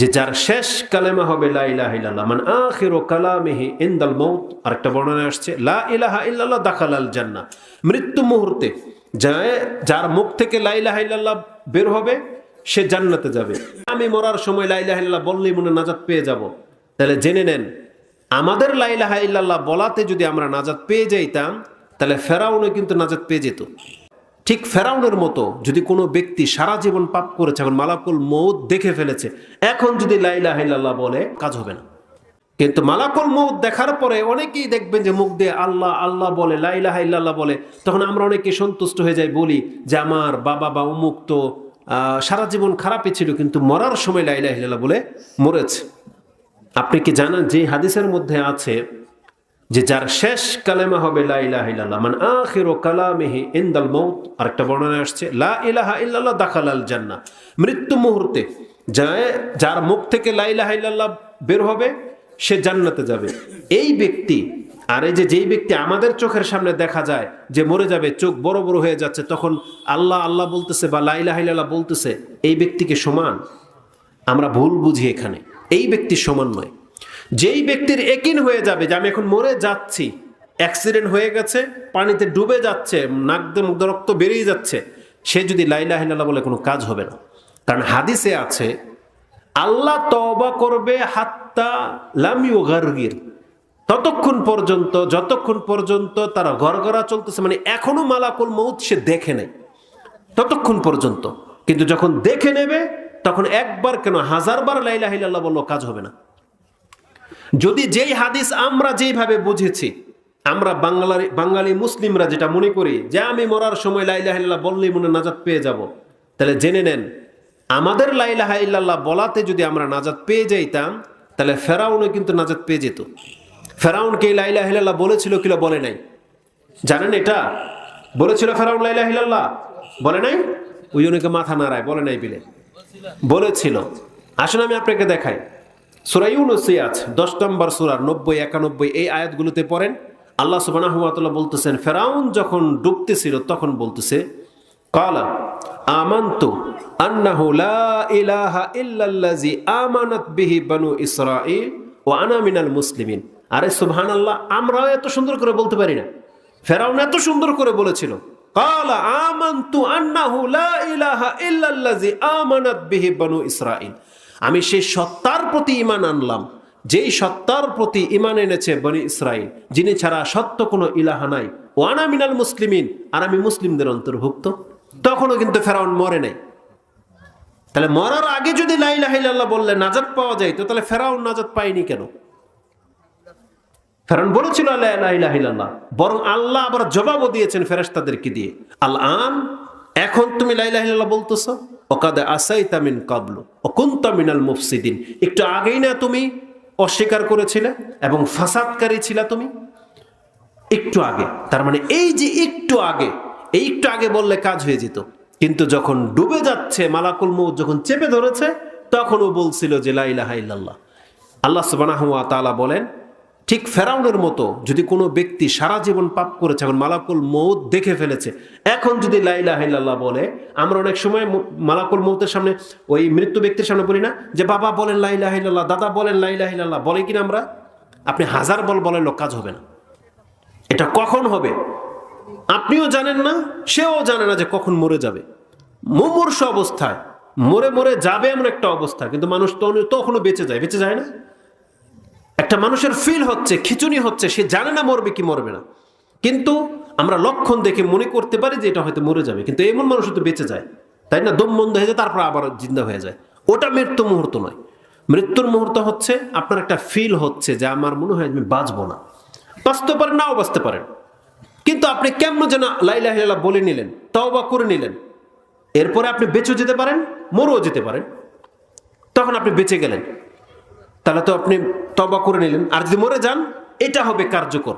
যে যার শেষ কালেমা হবে আরেকটা বর্ণনা আসছে, লা ইল্লাল্লাহ দাখালাল জান্নাহ। মৃত্যু মুহূর্তে যার মুখ থেকে লা বের হবে, সে জান্নাতে যাবে। আমি মরার সময় লা বললেই মনে নাজাত পেয়ে যাব। তাহলে জেনে নেন, আমাদের লা ইল্লাল্লাহ বলাতে যদি আমরা নাজাত পেয়ে যাইতাম, তাহলে ফেরাউনও কিন্তু নাজাত পেয়ে যেত। ঠিক ফেরাউনের মতো যদি কোনো ব্যক্তি সারা জীবন পাপ করেছে, এখন মালাকুল মৌত দেখে ফেলেছে, এখন যদি লাইলা হাইল্লাহ বলে, কাজ হবে না। কিন্তু মালাকুল মৌত দেখার পরে অনেকেই দেখবেন যে মুখ দিয়ে আল্লাহ আল্লাহ বলে লাইলা হাইল্লাহ বলে, তখন আমরা অনেকে সন্তুষ্ট হয়ে যাই, বলি যে আমার বাবা বা উমুক তো সারা জীবন খারাপই ছিল, কিন্তু মরার সময় লাইলা হাইল্লাহ বলে মরেছে। আপনি কি জানেন যে হাদিসের মধ্যে আছে যে যার শেষ কালেমা হবে মানে আরেকটা বর্ণনা আসছে, লা দাখালাল জান্নাহ। মৃত্যু মুহূর্তে যার মুখ থেকে লা বের হবে, সে জান্নাতে যাবে। এই ব্যক্তি, আর এই যে যেই ব্যক্তি আমাদের চোখের সামনে দেখা যায়, যে মরে যাবে, চোখ বড় বড় হয়ে যাচ্ছে, তখন আল্লাহ আল্লাহ বলতেছে বা লা ইলাহা ইল্লাল্লাহ বলতেছে, এই ব্যক্তিকে সমান। আমরা ভুল বুঝি এখানে। এই ব্যক্তি সমান নয়। যেই ব্যক্তির একিন হয়ে যাবে যে আমি এখন মরে যাচ্ছি অ্যাক্সিডেন্ট হয়ে গেছে, পানিতে ডুবে যাচ্ছে নাক মুখ রক্ত বেরিয়ে যাচ্ছে, সে যদি লাইলা হিল্লাহ বলে কোনো কাজ হবে না। কারণ হাদিসে আছে, আল্লাহ তবা করবে হাত্তা লামিউ গার্গির ততক্ষণ পর্যন্ত, যতক্ষণ পর্যন্ত তারা গড়গড়া চলতেছে মানে এখনও মালাকুল মৌত সে দেখে নেয় ততক্ষণ পর্যন্ত। কিন্তু যখন দেখে নেবে, তখন একবার কেন হাজারবার লাইলা হিল্লাহ বলল কাজ হবে না। যদি যেই হাদিস আমরা যেইভাবে বুঝেছি, আমরা বাংলার বাঙালি মুসলিমরা যেটা মনে করি যে আমি মরার সময় লাইলাহ ইল্লাল্লাহ বললেই মনে নাজাত পেয়ে যাব, তাহলে জেনে নেন, আমাদের লাইলাহা ইল্লাল্লাহ বলাতে যদি আমরা নাজাত পেয়ে যাইতাম, তাহলে ফেরাউনও কিন্তু নাজাত পেয়ে যেত। ফেরাউনকে এই লাইলাহ ইল্লাল্লাহ বলেছিল কিলো বলে নাই। জানেন এটা? বলেছিল ফেরাউন লাইলাহ ইল্লাল্লাহ? বলে নাই? ওই জনকে মাথা নাড়ায়, বলে নাই বিলে বলেছিল। আসলে আমি আপনাকে দেখাই। সুরা ইউনুসিয়াত দশ নম্বর সুরার নব্বই, একানব্বই, এই আয়াতগুলোতে পড়েন, আল্লাহ সুবাহ বলতেছেন, ফেরাউন যখন ডুবতেছিল তখন বলতেছে, কালা, আমান্তু আন্নাহু বিহি ও মুসলিমিন। আরে এত সুন্দর করে বলতে পারি না। ফেরাউন এত সুন্দর করে বলেছিল, কালা, আমান্তু আন্নাহু লা ইলাহা বিহি বানু আমি সেই সত্তার প্রতি ইমান আনলাম। যেই সত্তার প্রতি ইমান এনেছে বনি ইসরাইল যিনি ছাড়া সত্য কোনো ইলাহা নাই। ওয়ানা মিনাল মুসলিমিন, আর আমি মুসলিমদের অন্তর্ভুক্ত। তখনও কিন্তু ফেরাউন মরে নাই। তাহলে মরার আগে যদি লাইলাহিল্লাহ বললে নাজাত পাওয়া যায়, তো তাহলে ফেরাউন নাজাত পায়নি কেন? ফেরাউন বলেছিল লাইলাহিল্লাহ বরং আল্লাহ আবার জবাবও দিয়েছেন ফেরেশতাদেরকে দিয়ে। আল আন এখন তুমি লাইলাহিল্লাহ বলতেছো? ওকাদে আসাই তামিন কাবলু ও কুন্তামিনাল মুফসিদিন। একটু আগেই না তুমি অস্বীকার করেছিলে এবং ফাসাদকারী ছিলা তুমি? একটু আগে, তার মানে এই যে একটু আগে, এই একটু আগে বললে কাজ হয়ে যেত। কিন্তু যখন ডুবে যাচ্ছে মালাকুল মৌত যখন চেপে ধরেছে তখনও বলছিল যে লাইলাহা ইল্লাল্লাহ। আল্লাহ সুবহানাহু ওয়া তাআলা বলেন ঠিক ফেরাউনের মতো যদি কোনো ব্যক্তি সারা জীবন পাপ করেছে, এখন মালাকুল মৌত দেখে ফেলেছে। এখন যদি লাইলা হাইল্লাহ বলে, আমরা অনেক সময় মালাকুল মৌতের সামনে, ওই মৃত্যু ব্যক্তির সামনে বলি না যে, বাবা বলেন লাইলা হাইল্লাহ দাদা বলেন লাইলা হাইল্লাহ বলে কিনা আমরা? আপনি হাজার বল বলেন, লোক কাজ হবে না। এটা কখন হবে? আপনিও জানেন না, সেও জানে না যে কখন মরে যাবে। মুমূর্ষ অবস্থায়, মরে মরে যাবে এমন একটা অবস্থা, কিন্তু মানুষ তখনও বেঁচে যায়। বেঁচে যায় না? একটা মানুষের ফিল হচ্ছে, খিচুনি হচ্ছে, সে জানে না মরবে কি মরবে না। কিন্তু আমরা লক্ষণ দেখে মনে করতে পারি যে এটা হয়তো মরে যাবে। কিন্তু এমন মানুষ তো বেঁচে যায়। তাই না? দম বন্ধ হয়ে যায়, তারপর আবার জিন্দা হয়ে যায়। ওটা মৃত্যু মুহূর্ত নয়। মৃত্যুর মুহূর্ত হচ্ছে আপনার একটা ফিল হচ্ছে যে আমার মনে হয় আমি বাঁচবো না। বাঁচতে পারেন, নাও বাঁচতে পারেন। কিন্তু আপনি কেমন যেন লাইলাহ বলে নিলেন তাও বা করে নিলেন। এরপরে আপনি বেঁচেও যেতে পারেন, মরেও যেতে পারেন। তখন আপনি বেঁচে গেলেন। তাহলে তো আপনি তবা করে নিলেন। আর যদি মরে যান এটা হবে কার্যকর।